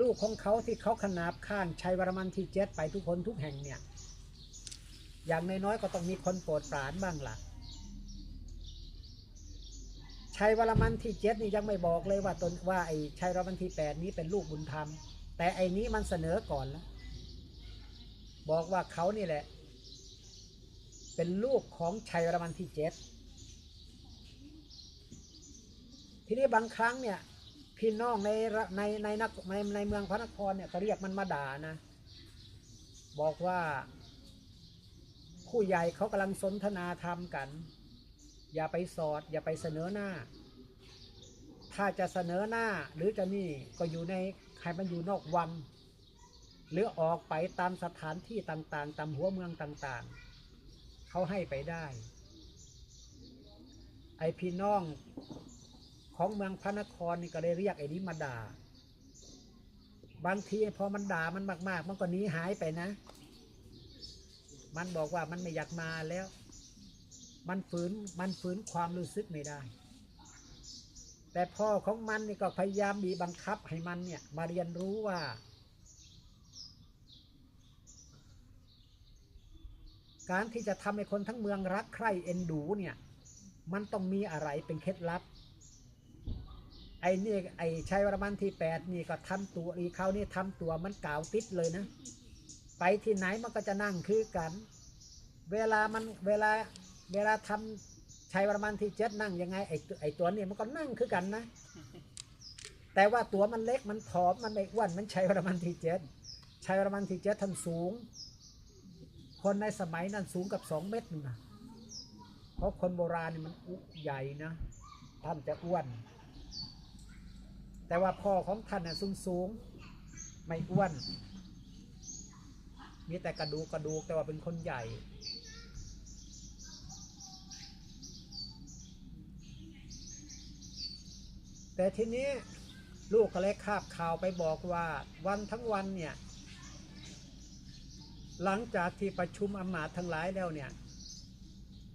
ลูกของเขาที่เขาขนาบข้างชัยวรมันที่เจ็ดไปทุกคนทุกแห่งเนี่ย อย่างน้อยก็ต้องมีคนโปรดปรานบ้างล่ะชัยวรมันที่เจ็ดนี่ยังไม่บอกเลยว่าตนว่าไอ้ชัยวรมันที่แปดนี้เป็นลูกบุญธรรม แต่ไอ้นี้มันเสนอก่อนแล้วบอกว่าเขานี่แหละ เป็นลูกของชัยวรมันที่เจ็ดทีนี้บางครั้งเนี่ย พี่น้องในในในนักในในเมืองพระนครเนี่ยก็เรียกมันมาด่านะ บอกว่า ผู้ใหญ่เขากำลังสนทนาธรรมกัน อย่าไปสอด อย่าไปเสนอหน้า ถ้าจะเสนอหน้าหรือจะนี่ก็อยู่ในใครมันอยู่นอกวัง หรือออกไปตามสถานที่ต่างๆ ตามหัวเมืองต่างๆ เขาให้ไปได้ ไอพี่น้อง ของเมืองพระนครนี่ก็เลยเรียกไอ้นี้มาด่า บางทีพอมันด่ามันมาก ๆ มันก็หนีหายไปนะ มันบอกว่ามันไม่อยากมาแล้ว มันฝืนมันฝืนความรู้สึกไม่ได้ แต่พ่อของมันนี่ก็พยายามบีบบังคับให้มันเนี่ย มาเรียนรู้ว่าการที่จะทำให้คนทั้งเมืองรักใคร่เอ็นดูเนี่ย มันต้องมีอะไรเป็นเคล็ดลับ ไอ้นี่ไอ้ชัยวรมันที่แปดนี่ก็ทำตัวอีเขานี่ทำตัวมันกล่าวติดเลยนะ ไปที่ไหนมันก็จะนั่งคือกัน เวลามันเวลาเวลาทำชัยวรมันที่เจ็ดนั่งยังไงไอ้ตัวไอ้ตัวนี่มันก็นั่งคือกันนะ แต่ว่าตัวมันเล็กมันผอมมันไม่อ้วนมันชัยวรมันที่เจ็ดชัยวรมันที่เจ็ดท่านสูง คนในสมัยนั้นสูงกับสองเมตรนะเพราะคนโบราณนี่มันอุใหญ่นะท่านจะอ้วน แต่ว่าพ่อของท่านน่ะสูงสูงไม่อ้วน มีแต่กระดูกกระดูกแต่ว่าเป็นคนใหญ่ แต่ทีนี้ลูกก็เลยคาบข่าวไปบอกว่าวันทั้งวันเนี่ย หลังจากที่ประชุมอำมาตทั้งหลายแล้วเนี่ย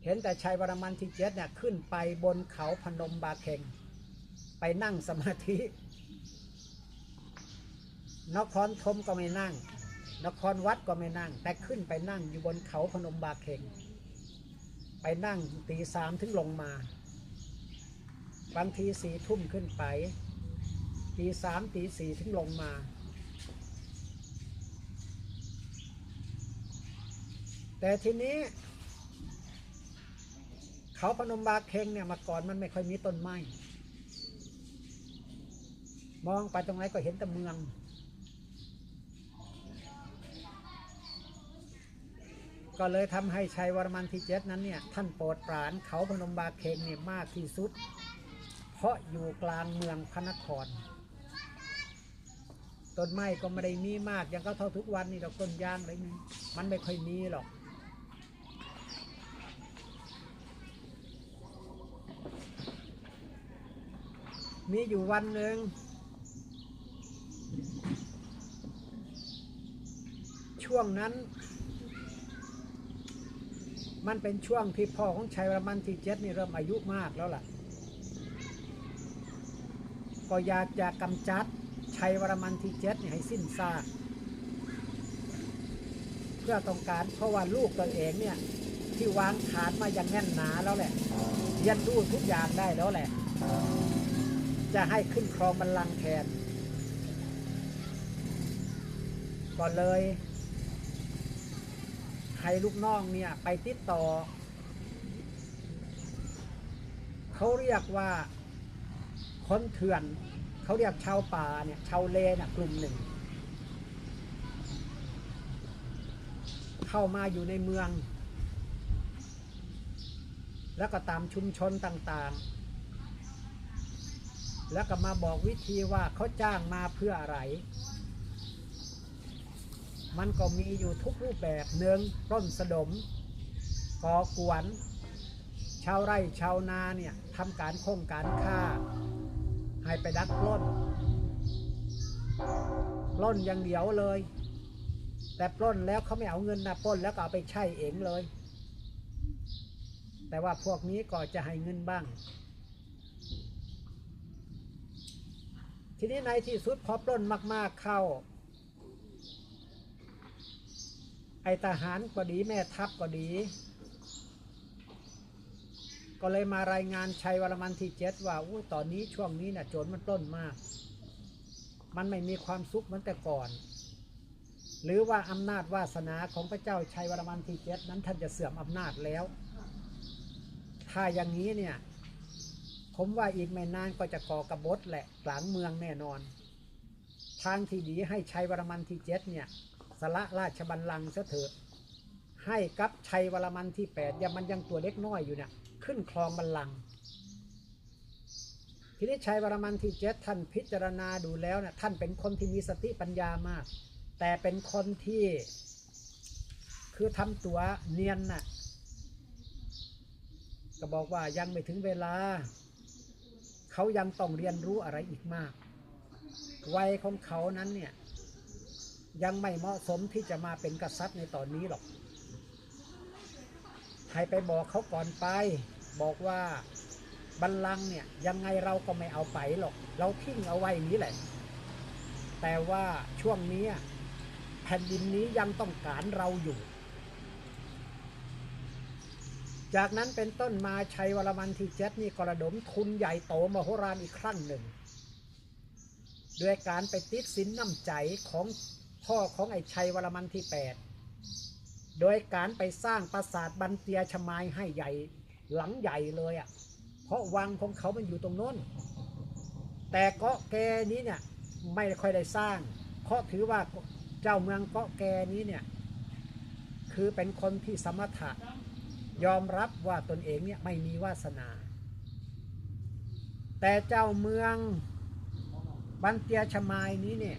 เห็นแต่ชัยวรมันที่เจ็ดเนี่ยขึ้นไปบนเขาพนมบาเคงไปนั่งสมาธิ นครธมก็ไม่นั่ง นครวัดก็ไม่นั่ง แต่ขึ้นไปนั่งอยู่บนเขาพนมบาเค็งไปนั่งตีสามถึงลงมา บางทีสี่ทุ่มขึ้นไป ตีสามตีสี่ถึงลงมา แต่ทีนี้ เขาพนมบาเค็งเนี่ยมาก่อนมันไม่ค่อยมีต้นไม้ มองไปตรงไหนก็เห็นแต่เมือง ก็เลยทำให้ชัยวรมันที่เจ็ดนั้นเนี่ยท่านโปรดปรานเขาพนมบาเคงเนี่ยมากที่สุด เพราะอยู่กลางเมืองพระนครต้นไม้ก็ไม่ได้มีมากย่างก็เท่าทุกวันนี่เราต้นยางอะไรนี่มันไม่ค่อยมีหรอก มีอยู่วันหนึ่งช่วงนั้น มันเป็นช่วงที่พ่อของชัยวรมันที่เจ็ดนี่เริ่มอายุมากแล้วล่ะ ก็อยากจะกำจัดชัยวรมันที่เจ็ดนี่ให้สิ้นซากเพื่อต้องการเพราะว่าลูกตัวเองเนี่ยที่วางฐานมาอย่างแน่นหนาแล้วแหละเรียนรู้ทุกอย่างได้แล้วแหละ จะให้ขึ้นครองบัลลังก์แทน ก็เลย ให้ลูกน้องเนี่ยไปติดต่อ เขาเรียกว่าคนเถื่อน เขาเรียกชาวป่าเนี่ยชาวเลน่ะกลุ่มหนึ่ง เข้ามาอยู่ในเมือง แล้วก็ตามชุมชนต่างๆ แล้วก็มาบอกวิธีว่าเขาจ้างมาเพื่ออะไร มันก็มีอยู่ทุกรูปแบบหนึ่งปล้นสะดมก่อกวน ชาวไร่ชาวนาเนี่ยทำการโค้งการฆ่า ให้ไปดักล้นล้นอย่างเดียวเลย แต่ปล้นแล้วเขาไม่เอาเงินนะปล้นแล้วก็เอาไปใช้เองเลย แต่ว่าพวกนี้ก็จะให้เงินบ้าง ทีนี้ในที่สุดพอปล้นมาก ๆเข้า ไอทหารก็ดีแม่ทัพก็ดี ก็เลยมารายงานชัยวรมันที่เจ็ดว่าอู้ตอนนี้ช่วงนี้เนี่ยโจรมันปล้นมาก มันไม่มีความสุขเหมือนแต่ก่อน หรือว่าอำนาจวาสนาของพระเจ้าชัยวรมันที่เจ็ดนั้นท่านจะเสื่อมอำนาจแล้ว ถ้าอย่างนี้เนี่ย ผมว่าอีกไม่นานก็จะก่อกระบฏแหละกลางเมืองแน่นอน ทางที่ดีให้ชัยวรมันที่เจ็ดเนี่ย สละราชบัลลังก์เสียเถอะให้กับชัยวรมันที่แปดยังมันยังตัวเล็กน้อยอยู่เนี่ยขึ้นครองบัลลังก์ทีนี้ชัยวรมันที่เจ็ดท่านพิจารณาดูแล้วเนี่ยท่านเป็นคนที่มีสติปัญญามาก แต่เป็นคนที่ คือทำตัวเนียนน่ะก็บอกว่ายังไม่ถึงเวลา เขายังต้องเรียนรู้อะไรอีกมาก วัยของเขานั้นเนี่ย ยังไม่เหมาะสมที่จะมาเป็นกษัตริย์ในตอนนี้หรอก ให้ไปบอกเขาก่อนไป บอกว่าบัลลังก์เนี่ยยังไงเราก็ไม่เอาไปหรอก เราทิ้งเอาไว้นี้แหละ แต่ว่าช่วงนี้แผ่นดินนี้ยังต้องการเราอยู่ จากนั้นเป็นต้นมาชัยวรมันที่เจ็ดนี่กระดมทุนใหญ่โตมโหฬารอีกครั้งหนึ่งด้วยการไปติดสินน้ำใจของ พ่อของไอ้ชัยวรมันที่แปดโดยการไปสร้างปราสาทบันเตียชมายให้ใหญ่หลังใหญ่เลยอะ่ะ เพราะวังของเขามันอยู่ตรงโน้น แต่เกาะแกนี้เนี่ยไม่ค่อยได้สร้าง เพราะถือว่าเจ้าเมืองเกาะแกนี้เนี่ยคือเป็นคนที่สมถะยอมรับว่าตนเองเนี่ยไม่มีวาสนา แต่เจ้าเมืองบันเตียชมายนี้เนี่ย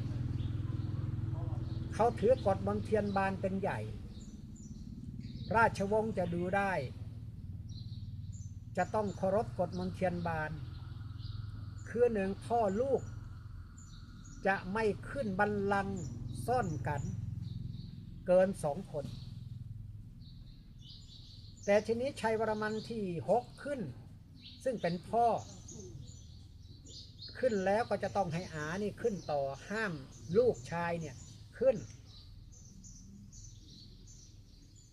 เขาถือกฎมนเทียนบานเป็นใหญ่ ราชวงศ์จะดูได้ จะต้องเคารพกฎมนเทียนบาน คือหนึ่งพ่อลูก จะไม่ขึ้นบัลลังก์ซ่อนกัน เกินสองคน แต่ทีนี้ชัยวรมันที่หกขึ้น ซึ่งเป็นพ่อขึ้นแล้วก็จะต้องให้อานี่ขึ้นต่อห้ามลูกชายเนี่ย ขึ้น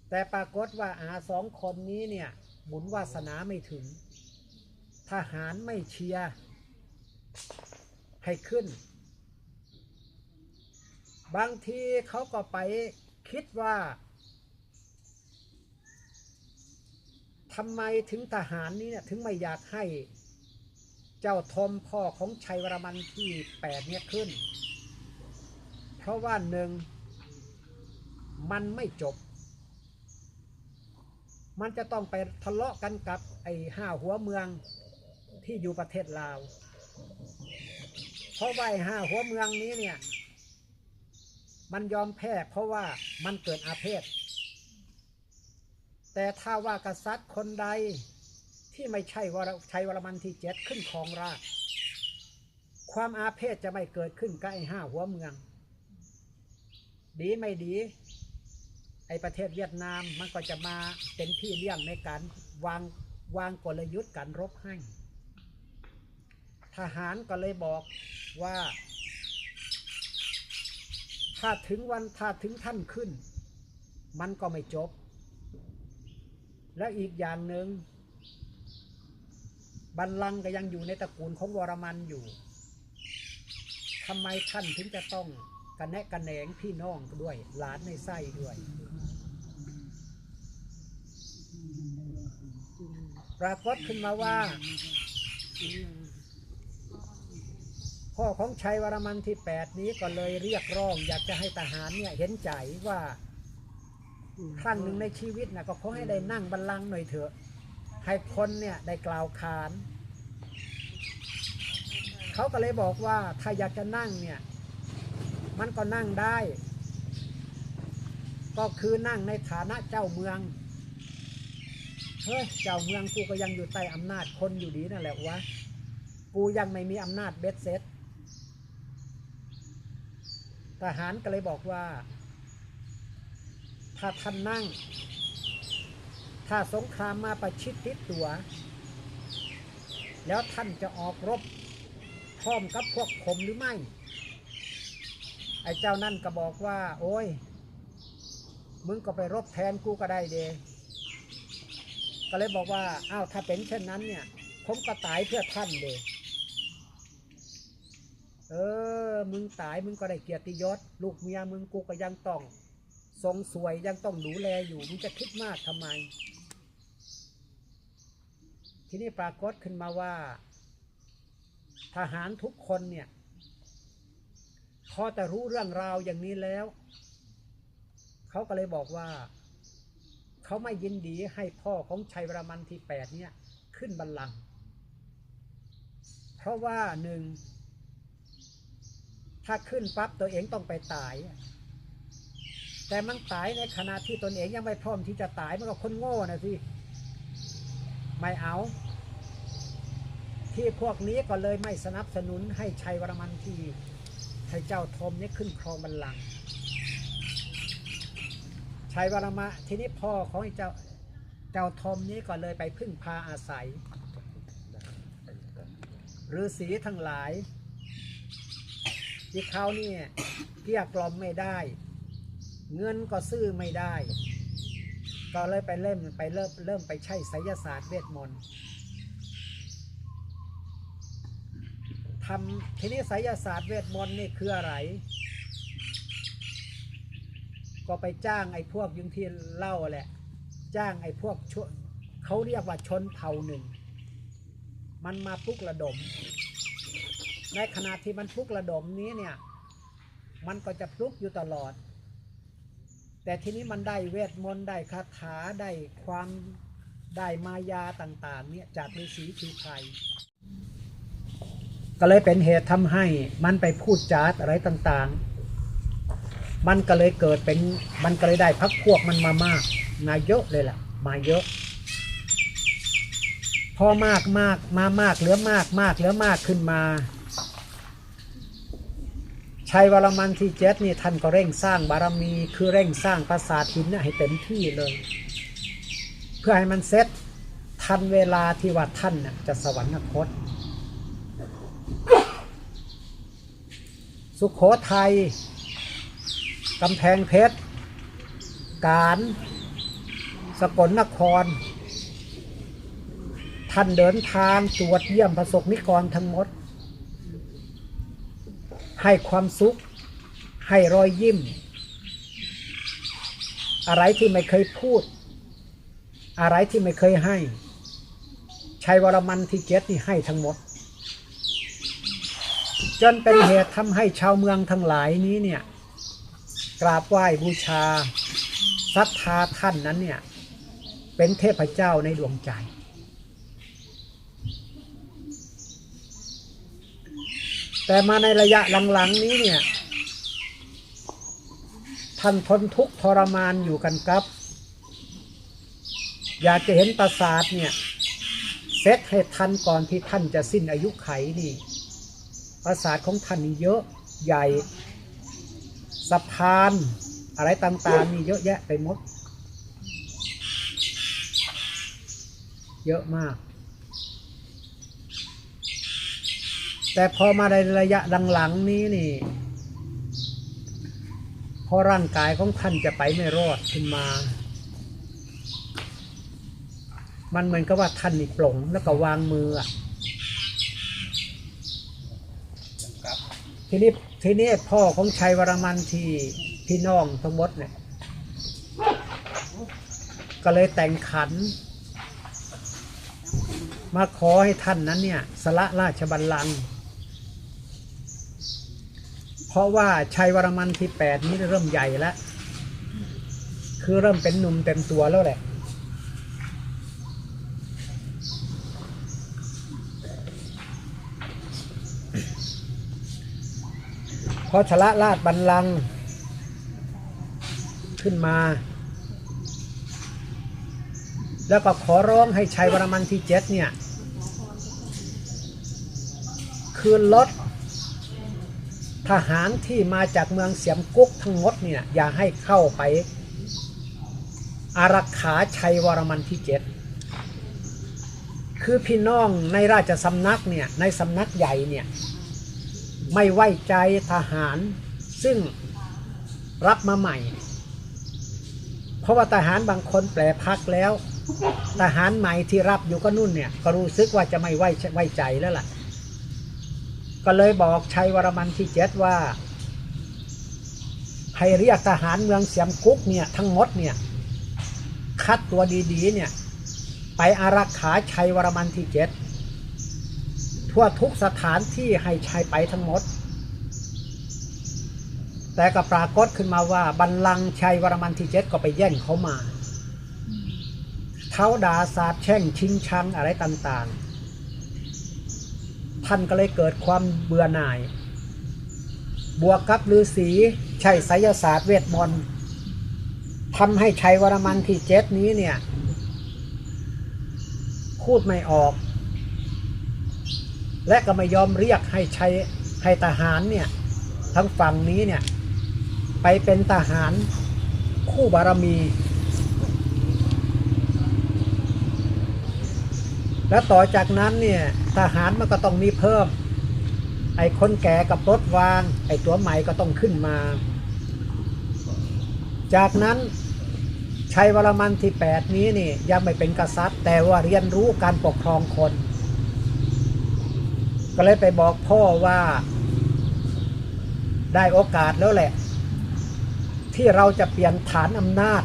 แต่ปรากฏว่าอาสองคนนี้เนี่ยบุญวาสนาไม่ถึง ทหารไม่เชียร์ให้ขึ้น บางทีเขาก็ไปคิดว่าทำไมถึงทหารนี้เนี่ยถึงไม่อยากให้เจ้าทมพ่อของชัยวรมันที่แปดเนี่ยขึ้น ราะว่าหนึ่งมันไม่จบ มันจะต้องไปทะเลาะกันกับไอ้ห้าหัวเมืองที่อยู่ประเทศลาว เพราะว่าไอ้ห้าหัวเมืองนี้เนี่ย มันยอมแพ้ เพราะว่ามันเกิดอาเพศ แต่ถ้าว่ากษัตริย์คนใดที่ไม่ใช่วรชัยวรมันที่เจ็ดขึ้นครองราชความอาเพศจะไม่เกิดขึ้นกับไอ้ห้าหัวเมือง ดีไม่ดีไอ้ประเทศเวียดนามมันก็จะมาเป็นพี่เลี้ยงในการวางวางกลยุทธ์การรบให้ ทหารก็เลยบอกว่า ถ้าถึงวันถ้าถึงท่านขึ้น มันก็ไม่จบ แล้วอีกอย่างหนึ่งบัลลังก์ก็ยังอยู่ในตระกูลของวรมันอยู่ทำไมท่านถึงจะต้อง กันแนะกันแหนงพี่น้องด้วยหลานในไส้ด้วย ปรากฏขึ้นมาว่า พ่อของชัยวรมันที่แปดนี้ก็เลยเรียกร้อง อยากจะให้ทหารเนี่ยเห็นใจว่าครั้งหนึ่งในชีวิตนะก็ขอให้ได้นั่งบัลลังก์หน่อยเถอะ ให้คนเนี่ยได้กล่าวขาน เขาก็เลยบอกว่าถ้าอยากจะนั่งเนี่ย มันก็นั่งได้ ก็คือนั่งในฐานะเจ้าเมืองเฮ้ยเจ้าเมืองกูก็ยังอยู่ใต้อำนาจคนอยู่ดีนั่นแหละวะกูยังไม่มีอำนาจเบ็ดเสร็จทหารก็เลยบอกว่า ถ้าท่านนั่ง ถ้าสงครามมาประชิดติดตัว แล้วท่านจะออกรบพร้อมกับพวกผมหรือไม่ อ้เจ้านั่นก็บอกว่า โอ้ย มึงก็ไปรบแทนกูก็ได้เดก็เลยบอกว่าอ้าวถ้าเป็นเช่นนั้นเนี่ย ผมก็ตายเพื่อท่านเดเออ มึงตายมึงก็ได้เกียรติยศ ลูกเมียมึงกูก็ยังต้องทรงสวยยังต้องดูแลอยู่มึงจะคิดมากทำไม ทีนี้ปรากฏขึ้นมาว่า ทหารทุกคนเนี่ย อจะรู้เรื่องราวอย่างนี้แล้ว เขาก็เลยบอกว่า เขาไม่ยินดีให้พ่อของชัยวรมันที่แปดเนี่ยขึ้นบัลลังก์เพราะว่าหนึ่งถ้าขึ้นปั๊บตัวเองต้องไปตาย แต่มันตายในขณะที่ตนเองยังไม่พร้อมที่จะตายมันก็คนโง่นะสิไม่เอา ที่พวกนี้ก็เลยไม่สนับสนุนให้ชัยวรมันที่ ให้เจ้าทมนี่ขึ้นครองบัลลังก์ชัยวรมะทีนี้พ่อของไอเจ้าเจ้าทมนี้ก็เลยไปพึ่งพาอาศัยฤาษีทั้งหลายที่เขาเนี่ยเกลี้ยกล่อมไม่ได้ เงินก็ซื้อไม่ได้ ก็เลยไปเริ่มไปเริ่มเริ่มไปใช้ไสยศาสตร์เวทมนต์ ทำทีนี้ไสยศาสตร์เวทมนต์นี่คืออะไร ก็ไปจ้างไอ้พวกยุงที่เล่าแหละ จ้างไอ้พวกชนเขาเรียกว่าชนเผ่าหนึ่ง มันมาปลุกระดม ในขณะที่มันปลุกระดมนี้เนี่ย มันก็จะปลุกอยู่ตลอด แต่ทีนี้มันได้เวทมนต์ได้คาถาได้ความได้มายาต่างๆเนี่ยจากฤาษีชีไทย ก็เลยเป็นเหตุทำให้มันไปพูดจาอะไรต่างๆ มันก็เลยเกิดเป็นมันก็เลยได้พักพวกมันมามากมาเยอะเลยแหละมาเยอะ พอมากมากมามากเหลือมากมากเหลือมากขึ้นมาชัยวรมันที่เจ็ดนี่ท่านก็เร่งสร้างบารมีคือเร่งสร้างปราสาทหินน่ให้เต็มที่เลย เพื่อให้มันเสร็จทันเวลาที่ว่าท่านจะสวรรคต สุขโขทัยกำแพงเพชร การ สกลนคร ท่านเดินทางตรวจเยี่ยมประสบนิกรทั้งหมด ให้ความสุข ให้รอยยิ้ม อะไรที่ไม่เคยพูด อะไรที่ไม่เคยให้ชัยวรมันที่เจ็ดนี่ให้ทั้งหมด จนเป็นเหตุทำให้ชาวเมืองทั้งหลายนี้เนี่ย กราบไหว้บูชาศรัทธาท่านนั้นเนี่ย เป็นเทพเจ้าในดวงใจ แต่มาในระยะหลังๆนี้เนี่ย ท่านทนทุกข์ทรมานอยู่กันครับ อยากจะเห็นปราสาทเนี่ยเซตให้ทันก่อนที่ท่านจะสิ้นอายุไขนี่ ปราสาทของท่านนี่เยอะใหญ่สะพานอะไรต่างๆนี่เยอะแยะไปหมด เยอะมาก แต่พอมาในระยะหลังๆนี้นี่พอร่างกายของท่านจะไปไม่รอดขึ้นมา มันเหมือนกับว่าท่านนี่ปลงแล้วก็วางมืออะ ทีนี้ทีนี้พ่อของชัยวรมันที่พี่น้องทั้งหมดเนี่ยก็เลยแต่งขัน มาขอให้ท่านนั้นเนี่ยสละราชบัลลังก์เพราะว่าชัยวรมันที่แปดนี้เริ่มใหญ่แล้ว คือเริ่มเป็นหนุ่มเต็มตัวแล้วแหละ พอชละราชบัลลังก์ขึ้นมา แล้วก็ขอร้องให้ชัยวรมันที่เจ็ดเนี่ยคืนรถทหารที่มาจากเมืองเสียมกุ๊กทั้งหมดเนี่ยอย่าให้เข้าไป อารักขาชัยวรมันที่เจ็ดคือพี่น้องในราชสำนักเนี่ยในสำนักใหญ่เนี่ย ไม่ไว้ใจทหารซึ่งรับมาใหม่ เพราะว่าทหารบางคนแปลพักแล้ว ทหารใหม่ที่รับอยู่ก็นู่นเนี่ย ก็รู้สึกว่าจะไม่ไว้ไว้ใจแล้วล่ะ ก็เลยบอกชัยวรมันที่เจ็ดว่าให้เรียกทหารเมืองเสียมกุ๊กเนี่ยทั้งหมดเนี่ย คัดตัวดีๆเนี่ย ไปอารักขาชัยวรมันที่เจ็ด ทั่วทุกสถานที่ให้ชัยไปทั้งหมด แต่ก็ปรากฏขึ้นมาว่าบัลลังก์ชัยวรมันที่เจ็ดก็ไปแย่งเขามาเท้าดาสาบแช่งชิงชังอะไรต่างๆ ท่านก็เลยเกิดความเบื่อหน่าย บวกกับฤาษีใช้ไสยศาสตร์เวทมนต์ทำให้ชัยวรมันที่เจ็ดนี้เนี่ยพูดไม่ออก และก็ไม่ยอมเรียกให้ใชัยให้ทหารเนี่ยทั้งฝั่งนี้เนี่ยไปเป็นทหารคู่บารมี แล้วต่อจากนั้นเนี่ยทหารมันก็ต้องมีเพิ่ม ไอ้คนแก่กับรถวาง ไอ้ตัวใหม่ก็ต้องขึ้นมา จากนั้นชัยวรมันที่ 8 นี้นี่ยังไม่เป็นกษัตริย์ แต่ว่าเรียนรู้การปกครองคน ก็เลยไปบอกพ่อว่า ได้โอกาสแล้วแหละ ที่เราจะเปลี่ยนฐานอำนาจ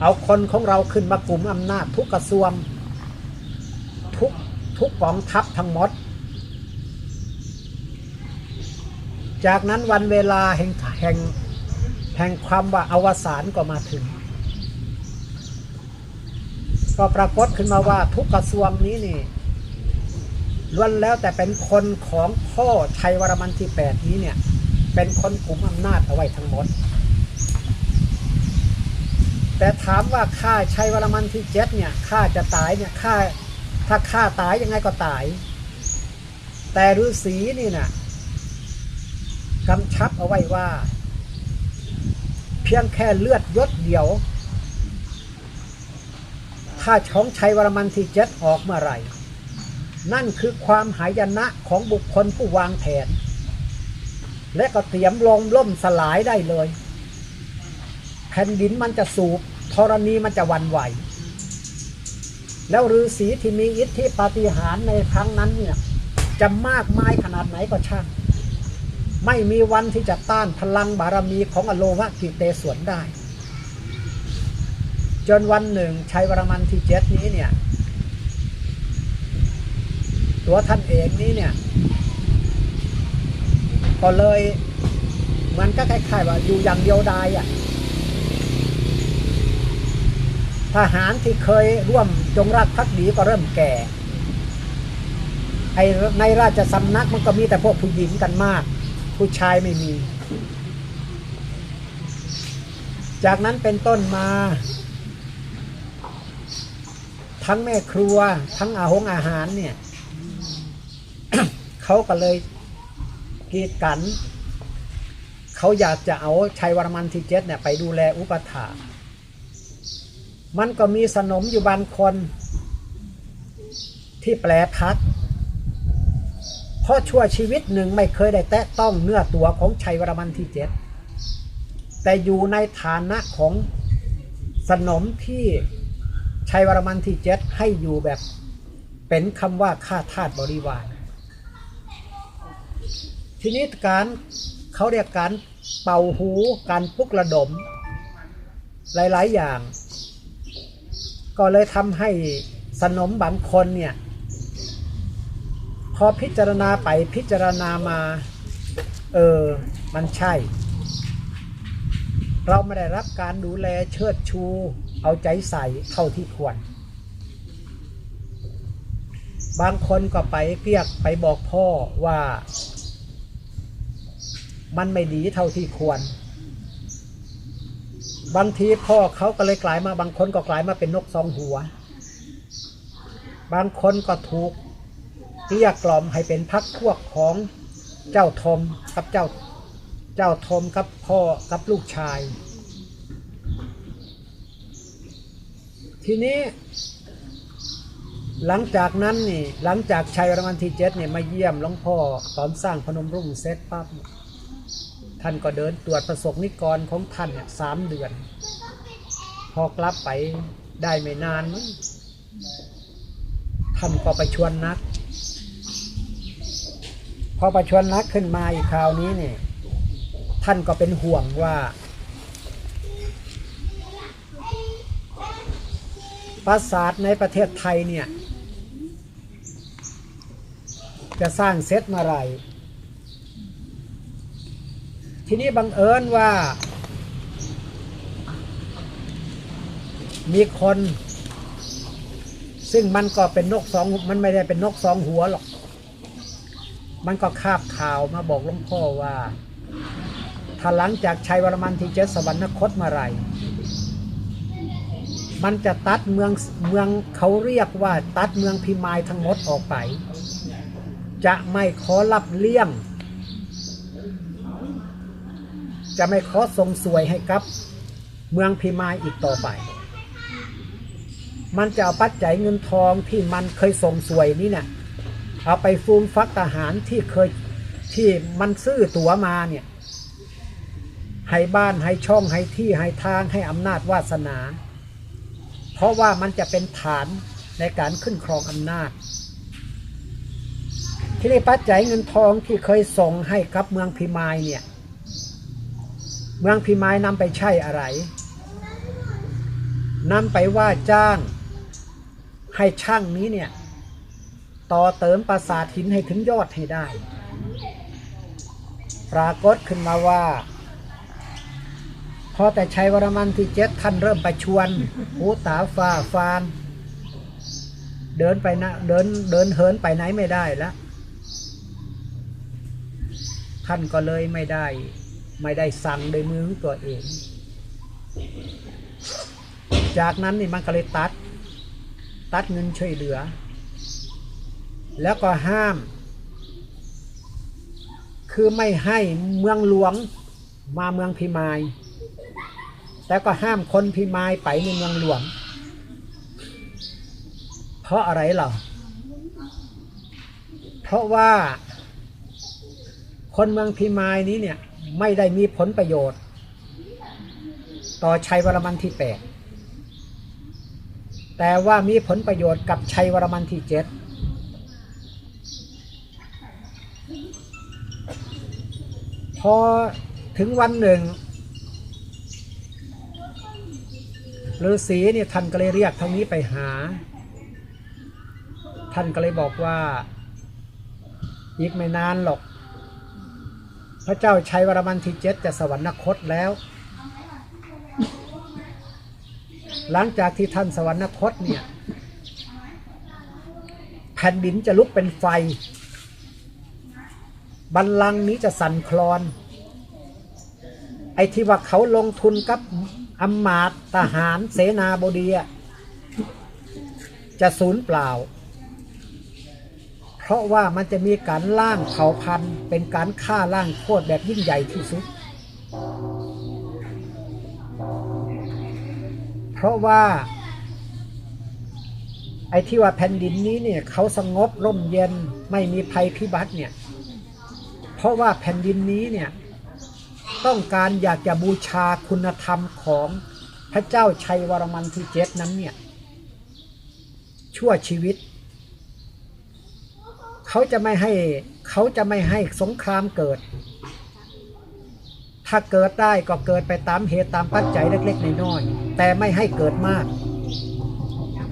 เอาคนของเราขึ้นมากลุ่มอำนาจ ทุกกระทรวง ทุกทุกกองทัพทั้งหมด จากนั้นวันเวลาแห่งแห่งแห่งความว่าอวสานก็มาถึง ก็ปรากฏขึ้นมาว่าทุกกระทรวงนี้นี่ ล้วนแล้วแต่เป็นคนของพ่อชัยวรมันที่แปดนี้เนี่ย เป็นคนกลุ่มอำนาจเอาไว้ทั้งหมด แต่ถามว่าข้าชัยวรมันที่เจ็ดเนี่ยข้าจะตายเนี่ยข้าถ้าข้าตายยังไงก็ตาย แต่ฤาษีนี่นะกำชับเอาไว้ว่า เพียงแค่เลือดยศเดียว ถ้าช้องชัยวรมันที่เจ็ดออกเมื่อไหร่ นั่นคือความหายนะของบุคคลผู้วางแผน และก็เตรียมลงล่มสลายได้เลย แผ่นดินมันจะสูบธรณีมันจะวันไหว แล้วฤาษีที่มีอิทธิปาฏิหาริย์ในครั้งนั้นเนี่ยจะมากมายขนาดไหนก็ช่าง ไม่มีวันที่จะต้านพลังบารมีของอโลวะกิเตสวนได้ จนวันหนึ่งชัยวรมันที่เจ็ดนี้เนี่ย ตัวท่านเองนี้เนี่ย ก็เลยมันก็คล้ายๆว่าอยู่อย่างเดียวดายอะทหารที่เคยร่วมจงรักภักดีก็เริ่มแก่ไอในราชสำนักมันก็มีแต่พวกผู้หญิงกันมาก ผู้ชายไม่มี จากนั้นเป็นต้นมา ทั้งแม่ครัว ทั้งอาหงอาหารเนี่ย เขาก็เลยกีดกัน เขาอยากจะเอาชัยวรมันที่เจ็ดเนี่ยไปดูแลอุปถามันก็มีสนมอยู่บางคน ที่แปลพักเพราะชั่วชีวิตหนึ่งไม่เคยได้แตะต้องเนื้อตัวของชัยวรมันที่เจ็ดแต่อยู่ในฐานะของสนมที่ชัยวรมันที่เจ็ดให้อยู่แบบเป็นคำว่าข้าทาสบริวาร ทีนี้การเขาเรียกการเป่าหูการปลุกระดม หลาย ๆ อย่าง ก็เลยทำให้สนมบางคนเนี่ย พอพิจารณาไปพิจารณามา เออ มันใช่ เราไม่ได้รับการดูแลเชิดชู เอาใจใส่เท่าที่ควร บางคนก็ไปเรียกไปบอกพ่อว่า มันไม่ดีเท่าที่ควร บางทีพ่อเขาก็เลยกลายมาบางคนก็กลายมาเป็นนกสองหัว บางคนก็ถูกเกลี้ยกกล่อมให้เป็นพักพวกของเจ้าทมกับเจ้าเจ้าทมกับพ่อกับลูกชาย ทีนี้หลังจากนั้นนี่หลังจากชัยรางวัลที่เจ็ดเนี่ยมาเยี่ยมหลวงพ่อตอนสร้างพนมรุ่งเสร็จปั๊บเนี่ย ท่านก็เดินตรวจประสบนิกรของท่านเนี่ยสามเดือน พอกลับไปได้ไม่นานมั้งท่านก็ไปชวนนัก พอไปชวนนักขึ้นมาอีกคราวนี้เนี่ยท่านก็เป็นห่วงว่า ปราสาทในประเทศไทยเนี่ย จะสร้างเสร็จเมื่อไหร่ ทีนี้บังเอิญว่า มีคน ซึ่งมันก็เป็นนกสองมันไม่ได้เป็นนกสองหัวหรอก มันก็คาบข่าวมาบอกหลวงพ่อว่า ถ้าหลังจากชัยวรมันที่เจสวรรคตเมื่อไรมันจะตัดเมืองเมืองเขาเรียกว่า ตัดเมืองพิมายทั้งหมดออกไป จะไม่ขอรับเลี้ยง จะไม่ขอส่งสวยให้กับ เมืองพิมายอีกต่อไป มันจะเอาปัจจัยเงินทองที่มันเคยส่งสวยนี่เนี่ยเอาไปฟูมฟักทหารที่เคยที่มันซื้อตั๋วมาเนี่ยให้บ้านให้ช่องให้ที่ให้ทางให้อำนาจวาสนา เพราะว่ามันจะเป็นฐานในการขึ้นครองอำนาจ ที่ได้ปัจจัยเงินทองที่เคยส่งให้กับเมืองพิมายเนี่ย เมืองพิมายนำไปใช้อะไรนำไปว่าจ้าง ให้ช่างนี้เนี่ย ต่อเติมปราสาทหินให้ถึงยอดให้ได้ ปรากฏขึ้นมาว่า พอแต่ชัยวรมันที่เจ็ดท่านเริ่มไปชวนหูตาฟ้าฟานเดินไปนะเดินเดินเหินไปไหนไม่ได้แล้วท่านก็เลยไม่ได้ ไม่ได้สั่งโดยมือของตัวเอง จากนั้นนี่มันก็เลยตัด ตัดเงินช่วยเหลือ แล้วก็ห้าม คือไม่ให้เมืองหลวงมาเมืองพิมาย แต่ก็ห้ามคนพิมายไปในเมืองหลวง เพราะอะไรเหรอเพราะว่าคนเมืองพิมายนี้เนี่ย ไม่ได้มีผลประโยชน์ ต่อชัยวรมันที่แปดแต่ว่ามีผลประโยชน์กับชัยวรมันที่เจ็ดพอถึงวันหนึ่งฤาษีเนี่ยท่านก็เลยเรียกทางนี้ไปหา ท่านก็เลยบอกว่า อีกไม่นานหรอก พระเจ้าชัยวรมันที่เจ็ดจะสวรรคตแล้ว หลังจากที่ท่านสวรรคตเนี่ยแผ่นดินจะลุกเป็นไฟ บัลลังก์นี้จะสั่นคลอน ไอ้ที่ว่าเขาลงทุนกับอำมาตย์ทหารเสนาบดีจะสูญเปล่า เพราะว่ามันจะมีการล่างเผ่าพันธุ์ เป็นการฆ่าล่างโคตรแบบยิ่งใหญ่ที่สุด เพราะว่า ไอ้ที่ว่าแผ่นดินนี้เนี่ยเขาสงบร่มเย็นไม่มีภัยพิบัติเนี่ย เพราะว่าแผ่นดินนี้เนี่ยต้องการอยากจะบูชาคุณธรรมของพระเจ้าชัยวรมันที่เจ็ดนั้นเนี่ยชั่วชีวิต เขาจะไม่ให้เขาจะไม่ให้สงครามเกิด ถ้าเกิดได้ก็เกิดไปตามเหตุตามปัจจัยเล็กๆน้อยๆแต่ไม่ให้เกิดมาก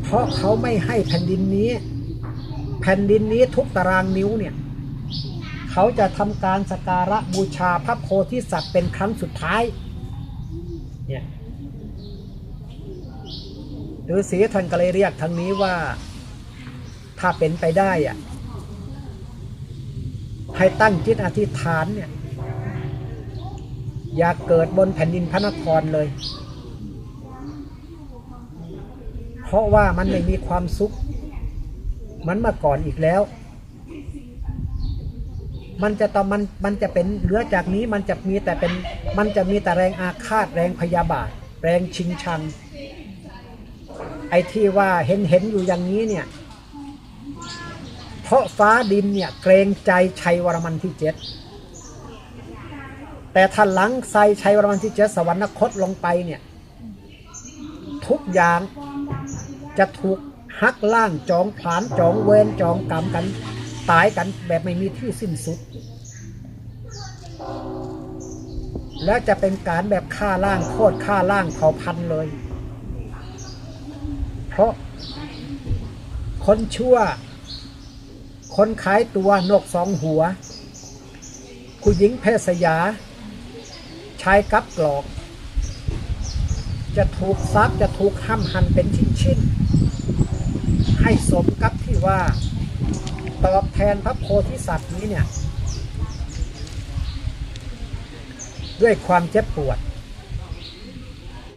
เพราะเขาไม่ให้แผ่นดินนี้ แผ่นดินนี้ทุกตารางนิ้วเนี่ยเขาจะทำการสการะบูชาพระโพธิสัตว์เป็นครั้งสุดท้ายเนี่ยฤาษีท่านก็เลยเรียกทางนี้ว่า ถ้าเป็นไปได้อะ ให้ตั้งจิตอธิษฐานเนี่ย อย่าเกิดบนแผ่นดินพระนครเลย เพราะว่ามันไม่มีความสุข มันมาก่อนอีกแล้ว มันจะต้องมันมันจะเป็นเหลือจากนี้มันจะมีแต่เป็นมันจะมีแต่แรงอาฆาตแรงพยาบาท แรงชิงชัง ไอ้ที่ว่าเห็นเห็นอยู่อย่างนี้เนี่ย เพราะฟ้าดินเนี่ยเกรงใจชัยวรมันที่เจ็ดแต่ถ้าหลังไซชัยวรมันที่เจ็ดสวรรคตลงไปเนี่ย ทุกอย่างจะถูกหักล่างจองผลานจองเวรจองกรรมกัน ตายกันแบบไม่มีที่สิ้นสุด แล้วจะเป็นการแบบฆ่าล่างโคตรฆ่าล่างเผ่าพันเลย เพราะคนชั่ว คนขายตัวนกสองหัวผู้หญิงเพศสยา ชายกับกรอก จะถูกซับจะถูกห้ำหันเป็นชิ้นๆ ให้สมกับที่ว่า ตอบแทนพระโพธิสัตว์นี้เนี่ย ด้วยความเจ็บปวด